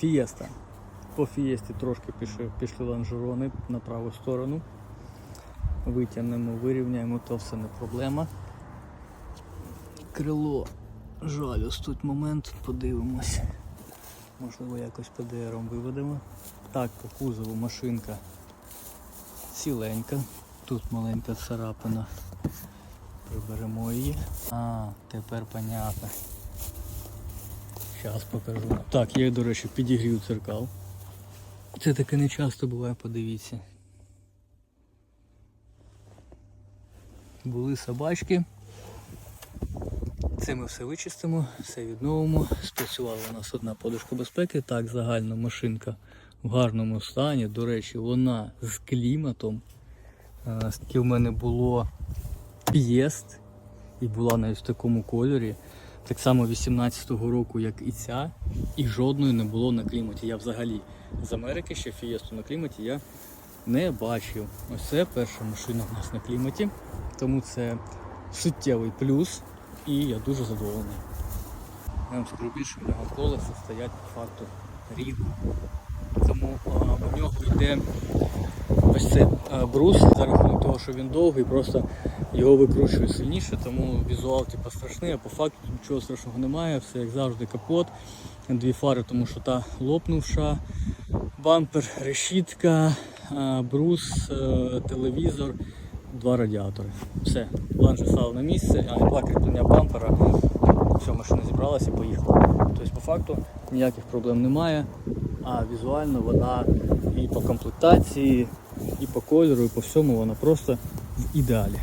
Фієста. По фієсті трошки пішли, пішли лонжерони на праву сторону. Витягнемо, вирівняємо, то все не проблема. Крило. Жаль, ось тут момент, подивимось. Можливо, якось ПДРом виведемо. Так, по кузову машинка ціленька. Тут маленька царапина. Приберемо її. А, тепер понятно. Зараз покажу. Так, я, до речі, підігрів церкал. Це таке не часто буває, подивіться. Були собачки. Це ми все вичистимо, все відновимо. Спрацювала у нас одна подушка безпеки. Так, загальна машинка в гарному стані. До речі, вона з кліматом. Е, Скільки в мене було п'єст і була навіть в такому кольорі. Так само 18-го року, як і ця, і жодної не було на кліматі. Я взагалі з Америки ще фієсту на кліматі я не бачив. Ось це перша машина у нас на кліматі, тому це суттєвий плюс і я дуже задоволений. В нього колеса стоять по факту рівно. Тому у нього йде ось цей брус за рахунок того, що він довгий, просто його викручують сильніше, тому візуал типу, страшний, а по факту нічого страшного немає, все як завжди капот, дві фари, тому що та лопнувша, бампер, решітка, брус, е, телевізор, два радіатори. Все, ланжа стала на місце, а два кріплення бампера. Все, машина зібралася і поїхала. Тобто по факту ніяких проблем немає, а візуально вона і по комплектації, і по кольору, і по всьому вона просто в ідеалі.